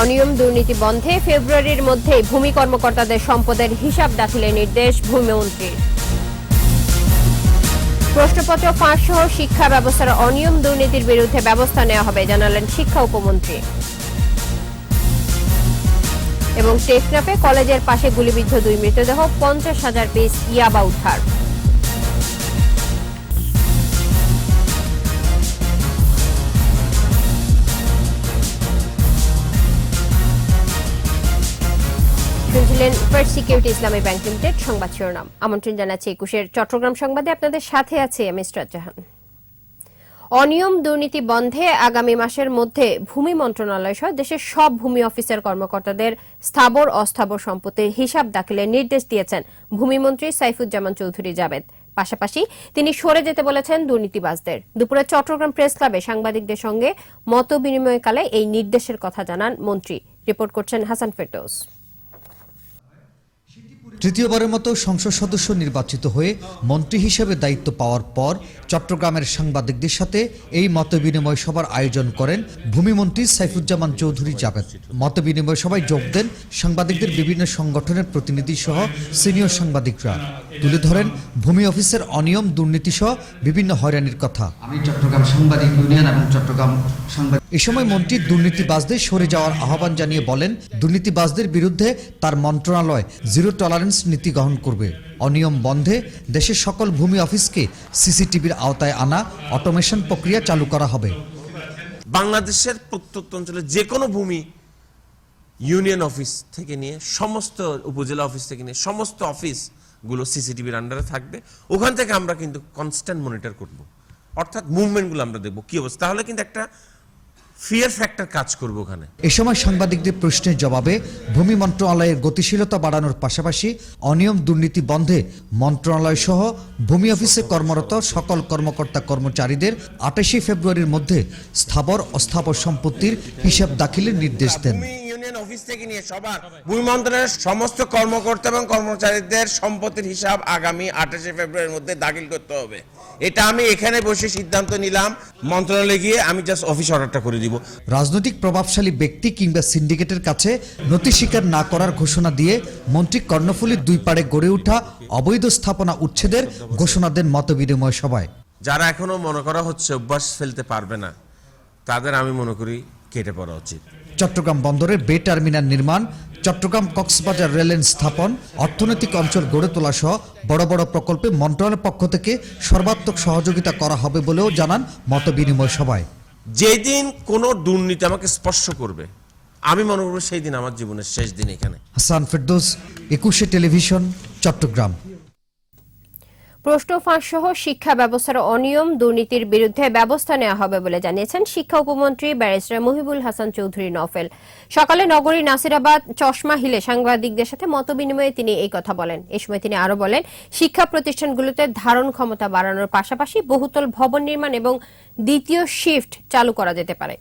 অনিয়ম দুর্নীতি বন্ধে ফেব্রুয়ারির মধ্যেই ভূমি কর্মকর্তাদের সম্পদের হিসাব দাখিলের নির্দেশ ভূমিমন্ত্রীর। প্রশ্নপত্র ফাঁস সহ শিক্ষা ব্যবস্থার অনিয়ম দুর্নীতির বিরুদ্ধে ব্যবস্থা নেওয়া হবে, জানালেন শিক্ষা উপমন্ত্রী। এবং টেকনাফে কলেজের পাশে গুলিবিদ্ধ দুই মৃতদেহ, পঞ্চাশ হাজার পিস ইয়াবা উদ্ধার। শুনছিলেন First Security Islami Bank Limited সংবাদ শিরোনাম। আমন্ত্রণ জানাচ্ছি একুশের চট্টগ্রাম সংবাদে। আপনাদের সাথে আছে আমি জাহান অনিয়ম দুর্নীতি বন্ধে আগামী মাসের মধ্যে ভূমি মন্ত্রণালয় সহ দেশের সব ভূমি অফিসের কর্মকর্তাদের স্থাবর অস্থাবর সম্পত্তির হিসাব দাখিলের নির্দেশ দিয়েছেন ভূমিমন্ত্রী সাইফুজ্জামান চৌধুরী জাবেদ পাশাপাশি তিনি সরে যেতে বলেছেন দুর্নীতিবাজদের। দুপুরে চট্টগ্রাম প্রেস ক্লাবে সাংবাদিকদের সঙ্গে মত বিনিময়কালে এই নির্দেশের কথা জানান মন্ত্রী। রিপোর্ট করছেন হাসান ফেরদৌস। তৃতীয়বারের মতো সংসদ সদস্য নির্বাচিত হয়ে মন্ত্রী হিসেবে দায়িত্ব পাওয়ার পর চট্টগ্রামের সাংবাদিকদের সাথে এই মতবিনিময় সভার আয়োজন করেন ভূমিমন্ত্রী সাইফুজ্জামান চৌধুরী জাবেদ মতবিনিময় সভায় যোগ দেন সাংবাদিকদের বিভিন্ন সংগঠনের প্রতিনিধি সহ সিনিয়র সাংবাদিকরা। তুলে ধরেন ভূমি অফিসের অনিয়ম দুর্নীতি সহ বিভিন্ন হয়রানির কথা। আমি চট্টগ্রাম সাংবাদিক ইউনিয়ন এবং চট্টগ্রাম সাংবাদিক এ সময় মন্ত্রী দুর্নীতিবাজদের সরে যাওয়ার আহ্বান জানিয়ে বলেন দুর্নীতিবাজদের বিরুদ্ধে তার মন্ত্রণালয় জিরো টলারেন্স নীতি গ্রহণ করবে। অনিয়ম বন্ধে দেশের সকল ভূমি অফিসকে সিসিটিভির আওতায় আনা অটোমেশন প্রক্রিয়া চালু করা হবে। বাংলাদেশের প্রত্যন্ত অঞ্চলে যে কোনো ভূমি ইউনিয়ন অফিস থেকে নিয়ে, সমস্ত উপজেলা অফিস থেকে নিয়ে, সমস্ত অফিসগুলো সিসিটিভির আন্ডারে থাকবে। ওখান থেকে আমরা কিন্তু কনস্ট্যান্ট মনিটর করব। অর্থাৎ মুভমেন্টগুলো আমরা দেখব। কি অবস্থা? তাহলে কিন্তু একটা ফিয়ার ফ্যাক্টর কাজ করবে ওখানে। এ সময় সাংবাদিকদের প্রশ্নের জবাবে ভূমি মন্ত্রণালয়ের গতিশীলতা বাড়ানোর পাশাপাশি অনিয়ম দুর্নীতি বন্ধে মন্ত্রণালয় সহ ভূমি অফিসে কর্মরত সকল কর্মকর্তা কর্মচারীদের আটাশে ফেব্রুয়ারির মধ্যে স্থাবর অস্থাবর সম্পত্তির হিসাব দাখিলের নির্দেশ দেন। ইউনিয়ন অফিস থেকে নিয়ে সবার ভূমি মন্ত্রণালয়ের সমস্ত কর্মকর্তা এবং কর্মচারীদের সম্পত্তির হিসাব আগামী আঠাশে ফেব্রুয়ারির মধ্যে দাখিল করতে হবে। এটা আমি এখানে বসে সিদ্ধান্ত নিলাম। মন্ত্রণালয়ে গিয়ে আমি জাস্ট অফিস অর্ডারটা করে দিব। রাজনৈতিক প্রভাবশালী ব্যক্তি কিংবা সিন্ডিকেটের কাছে নথি স্বীকার না করার ঘোষণা দিয়ে মন্ত্রী কর্ণফুলীর দুই পাড়ে গড়ে ওঠা অবৈধ স্থাপনা উচ্ছেদের ঘোষণা দেন মতবিনিময় সভায়। যারা এখনও মনে করা হচ্ছে অভ্যাস ফেলতে পারবে না তাদের আমি মনে করি কেটে পড়া উচিত। চট্টগ্রাম বন্দরের বে টার্মিনাল নির্মাণ চট্টগ্রাম কক্সবাজার রেললাইন স্থাপন অর্থনৈতিক অঞ্চল গড়ে তোলা সহ বড় বড় প্রকল্পে মন্ত্রণালয়ের পক্ষ থেকে সর্বাত্মক সহযোগিতা করা হবে বলেও জানান মতবিনিময় সভায়। যেদিন কোনো দুর্নীতি আমাকে স্পর্শ করবে আমি মনে করব সেই দিন আমার জীবনের শেষ দিন এখানে। হাসান ফেরদৌস একুশে টেলিভিশন চট্টগ্রাম। প্রশ্ন ফাঁস সহ শিক্ষা ব্যবস্থার অনিয়ম, দুর্নীতির বিরুদ্ধে ব্যবস্থা নেওয়া হবে বলে জানিয়েছেন শিক্ষা উপমন্ত্রী ব্যারিস্টার মহিবুল হাসান চৌধুরী নফেল সকালে নগরী নাসিরাবাদ, চশমা হিলে সাংবাদিকদের সাথে মতবিনিময়ে তিনি এই কথা বলেন। এ সময় তিনি আরও বলেন, শিক্ষা প্রতিষ্ঠানগুলোতে ধারণ ক্ষমতা বাড়ানোর পাশাপাশি বহুতল ভবন নির্মাণ এবং দ্বিতীয় শিফট চালু করা যেতে পারে।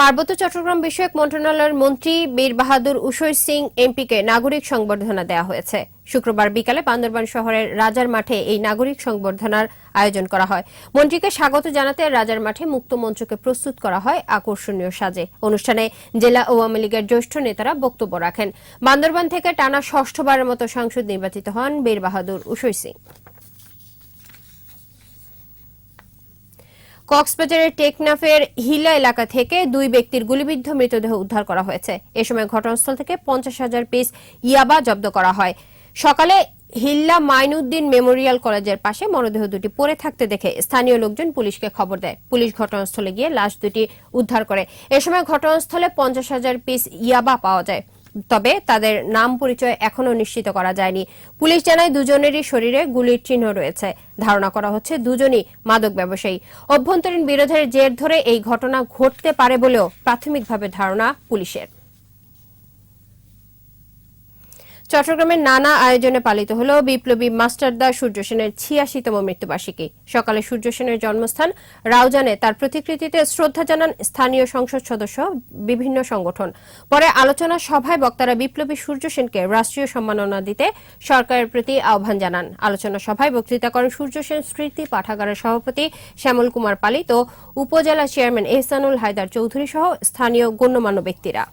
পার্বত্য চট্টগ্রাম বিষয়ক মন্ত্রণালয়ের মন্ত্রী বীর বাহাদুর উষয় সিং, এমপিকে নাগরিক সংবর্ধনা দেওয়া হয়েছে। শুক্রবার বিকালে বান্দরবান শহরের রাজার মাঠে এই নাগরিক সংবর্ধনার আয়োজন করা হয়। মন্ত্রীকে স্বাগত জানাতে রাজার মাঠে মুক্ত মঞ্চকে প্রস্তুত করা হয় আকর্ষণীয় সাজে। অনুষ্ঠানে জেলা আওয়ামী লীগের জ্যেষ্ঠ নেতারা বক্তব্য রাখেন। বান্দরবান থেকে টানা ষষ্ঠবারের মতো সাংসদ নির্বাচিত হন বীর বাহাদুর উষয় সিং। কক্সবাজারের টেকনাফের হিলা এলাকা থেকে দুই ব্যক্তির গুলিবিদ্ধ মৃতদেহ উদ্ধার করা হয়েছে। এ সময় ঘটনাস্থল থেকে পঞ্চাশ হাজার পিস ইয়াবা জব্দ করা হয়। সকালে হিল্লা মাইনুদ্দিন মেমোরিয়াল কলেজের পাশে মরদেহ দুটি পড়ে থাকতে দেখে স্থানীয় লোকজন পুলিশকে খবর দেয়। পুলিশ ঘটনাস্থলে গিয়ে লাশ দুটি উদ্ধার করে। এ সময় ঘটনাস্থলে পঞ্চাশ হাজার পিস ইয়াবা পাওয়া যায়। তবে তাদের নাম পরিচয় এখনও নিশ্চিত করা যায়নি। পুলিশ জানায়, দুজনেরই শরীরে গুলির চিহ্ন রয়েছে। ধারণা করা হচ্ছে দুজনই মাদক ব্যবসায়ী। অভ্যন্তরীণ বিরোধের জের ধরে এই ঘটনা ঘটতে পারে বলেও প্রাথমিকভাবে ধারণা পুলিশের। চট্টগ্রামের নানা আয়োজনে পালিত হল বিপ্লবী মাস্টারদা সূর্য সেনের ছিয়াশিতম মৃত্যুবার্ষিকী। সকালে সূর্য সেনের জন্মস্থান রাউজানে তার প্রতিকৃতিতে শ্রদ্ধা জানান স্থানীয় সংসদ সদস্য, বিভিন্ন সংগঠন। পরে আলোচনা সভায় বক্তারা বিপ্লবী সূর্য সেনকে রাষ্ট্রীয় সম্মাননা দিতে সরকারের প্রতি আহ্বান জানান। আলোচনা সভায় বক্তৃতা করেন সূর্য সেন স্মৃতি পাঠাগারের সভাপতি শ্যামল কুমার পালিত, উপজেলা চেয়ারম্যান এহসানুল হায়দার চৌধুরী সহ স্থানীয় গণ্যমান্য ব্যক্তিরা।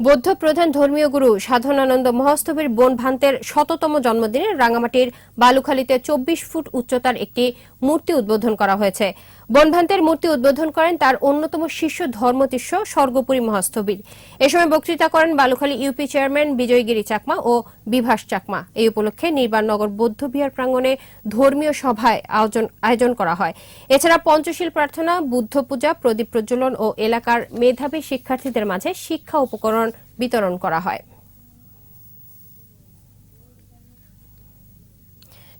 বৌদ্ধ প্রধান ধর্মীয় গুরু সাধনানন্দ মহাস্তবীর বোন ভান্তের শততম জন্মদিনে রাঙামাটির বালুখালীতে চব্বিশ ফুট উচ্চতার একটি মূর্তি উদ্বোধন করা হয়েছে। বনভান্তের মূর্তি উদ্বোধন করেন তার অন্যতম শিষ্য ধর্মতিষ্য স্বর্গপুরী মহাস্তবীর এ সময় বক্তৃতা করেন বালুখালী ইউপি চেয়ারম্যান বিজয়গিরি চাকমা ও বিভাস চাকমা। এই উপলক্ষে নির্বাণনগর বৌদ্ধ বিহার প্রাঙ্গণে ধর্মীয় সভায় আয়োজন করা হয়। এছাড়া পঞ্চশীল প্রার্থনা, বুদ্ধ পূজা, প্রদীপ প্রজ্বলন ও এলাকার মেধাবী শিক্ষার্থীদের মাঝে শিক্ষা উপকরণ বিতরণ করা হয়।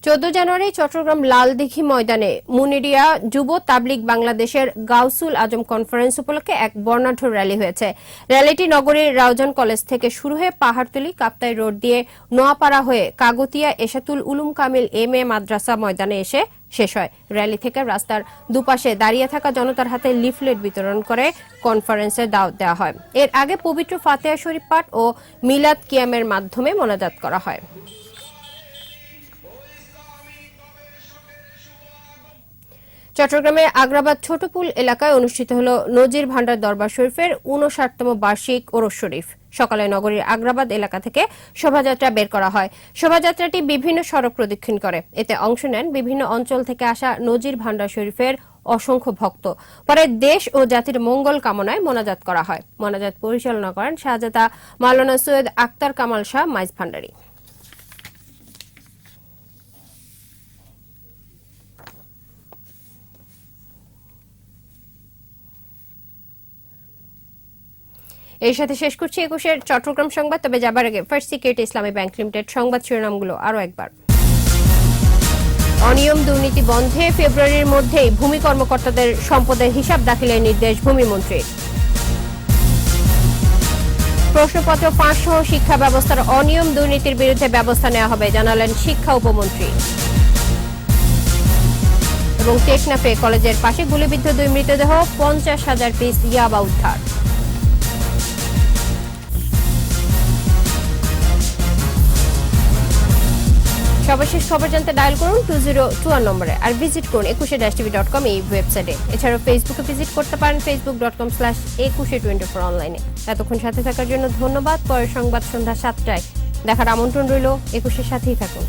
চোদ্দ জানুয়ারি চট্টগ্রাম লালদিঘি ময়দানে মুনিরিয়া যুব তাবলিগ বাংলাদেশের গাউসুল আজম কনফারেন্স উপলক্ষে এক বর্ণাঢ্য র্যালি হয়েছে। র্যালিটি নগরীর রাউজান কলেজ থেকে শুরু হয়ে পাহাড়তলি, কাপ্তাই রোড দিয়ে নোয়াপাড়া হয়ে কাগতিয়া, এশাতুল উলুম কামিল এম এ মাদ্রাসা ময়দানে এসে শেষ হয়। র্যালি থেকে রাস্তার দুপাশে দাঁড়িয়ে থাকা জনতার হাতে লিফলেট বিতরণ করে কনফারেন্সে দাওয়াত দেওয়া হয়। এর আগে পবিত্র ফাতেহা শরীফ পাঠ ও মিলাদ কিয়ামের মাধ্যমে মোনাজাত করা হয়। চট্টগ্রামের আগ্রাবাদ ছোটপুল এলাকায় অনুষ্ঠিত হল নজির ভান্ডার দরবার শরীফের উনষাটতম বার্ষিক ওরস শরীফ। সকালে নগরীর আগ্রাবাদ এলাকা থেকে শোভাযাত্রা বের করা হয়। শোভাযাত্রাটি বিভিন্ন সড়ক প্রদক্ষিণ করে। এতে অংশ নেন বিভিন্ন অঞ্চল থেকে আসা নজির ভান্ডার শরীফের অসংখ্য ভক্ত। পরে দেশ ও জাতির মঙ্গল কামনায় মোনাজাত করা হয়। মোনাজাত পরিচালনা করেন শাহজাদা মাওলানা সৈয়দ আক্তার কামাল শাহ মাইজ ভান্ডারী। এর সাথে শেষ করছি একুশের চট্টগ্রাম সংবাদ, তবে যাবার আগে First Security Islami Bank Limited সংবাদ শিরোনামগুলো আরও একবার। অনিয়ম দুর্নীতি বন্ধে ফেব্রুয়ারির মধ্যেই ভূমি কর্মকর্তাদের সম্পদের হিসাব দাখিলের নির্দেশ ভূমিমন্ত্রীর প্রশ্নপত্র ফাঁস সহ শিক্ষা ব্যবস্থার অনিয়ম দুর্নীতির বিরুদ্ধে ব্যবস্থা নেওয়া হবে, জানালেন শিক্ষা উপমন্ত্রী। এবং টেকনাফে কলেজের পাশে গুলিবিদ্ধ দুই মৃতদেহ, পঞ্চাশ হাজার পিস ইয়াবা উদ্ধার। সর্বশেষ খবর জানতে ডায়াল করুন টু জিরো টু ওয়ান নম্বরে আর ভিজিট করুন একুশে ড্যাশ টিভি ডট কম এই ওয়েবসাইটে এছাড়াও ফেসবুকে ভিজিট করতে পারেন Facebook dot com slash Ekushey twenty four অনলাইনে এতক্ষণ সাথে থাকার জন্য ধন্যবাদ। পরের সংবাদ সন্ধ্যা সাতটায়। দেখার আমন্ত্রণ রইল একুশের সাথেই থাকুন।